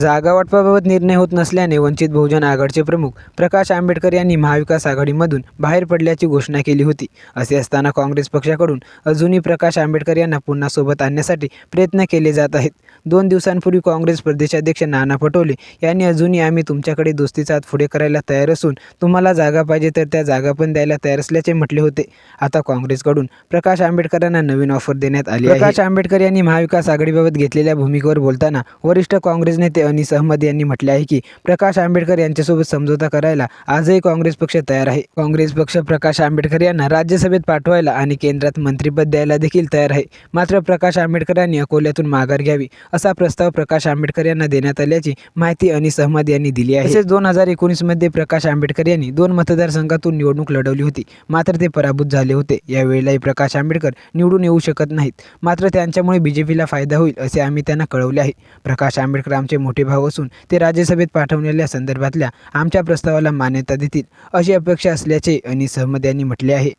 जागा वाटपाबाबत निर्णय होत नसल्याने वंचित बहुजन आघाडीचे प्रमुख प्रकाश आंबेडकर यांनी महाविकास आघाडीमधून बाहेर पडल्याची घोषणा केली होती. असे असताना काँग्रेस पक्षाकडून अजूनही प्रकाश आंबेडकर यांना पुन्हा सोबत आणण्यासाठी प्रयत्न केले जात आहेत. दोन दिवसांपूर्वी काँग्रेस प्रदेशाध्यक्ष नाना पटोले यांनी अजूनही आम्ही तुमच्याकडे दोस्तीचा हात पुढे करायला तयार असून तुम्हाला जागा पाहिजे तर त्या जागा पण द्यायला तयार असल्याचे म्हटले होते. आता काँग्रेसकडून प्रकाश आंबेडकरांना नवीन ऑफर देण्यात आली प्रकाश आंबेडकर यांनी महाविकास आघाडीबाबत घेतलेल्या भूमिकेवर बोलताना वरिष्ठ काँग्रेस नेते अनिस अहमद यांनी म्हटले आहे की प्रकाश आंबेडकर यांच्यासोबत समझोता करायला आजही काँग्रेस पक्ष तयार आहे. काँग्रेस पक्ष प्रकाश आंबेडकर यांना राज्यसभेत पाठवायला आणि केंद्रात मंत्रिपद द्यायला देखील तयार आहे. मात्र प्रकाश आंबेडकरांनी अकोल्यातून माघार घ्यावी असा प्रस्ताव प्रकाश आंबेडकर यांना देण्यात आल्याची माहिती अनिस अहमद यांनी दिली आहे. तसेच दोन हजार एकोणीसमध्ये प्रकाश आंबेडकर यांनी दोन मतदारसंघातून निवडणूक लढवली होती. मात्र ते पराभूत झाले होते. यावेळेलाही प्रकाश आंबेडकर निवडून येऊ शकत नाहीत. मात्र त्यांच्यामुळे बी जे पीला फायदा होईल असे आम्ही त्यांना कळवले आहे. प्रकाश आंबेडकर आमचे मोठे भाव असून ते राज्यसभेत पाठवलेल्या संदर्भातल्या आमच्या प्रस्तावाला मान्यता देतील अशी अपेक्षा असल्याचे अनिस अहमद यांनी म्हटले आहे.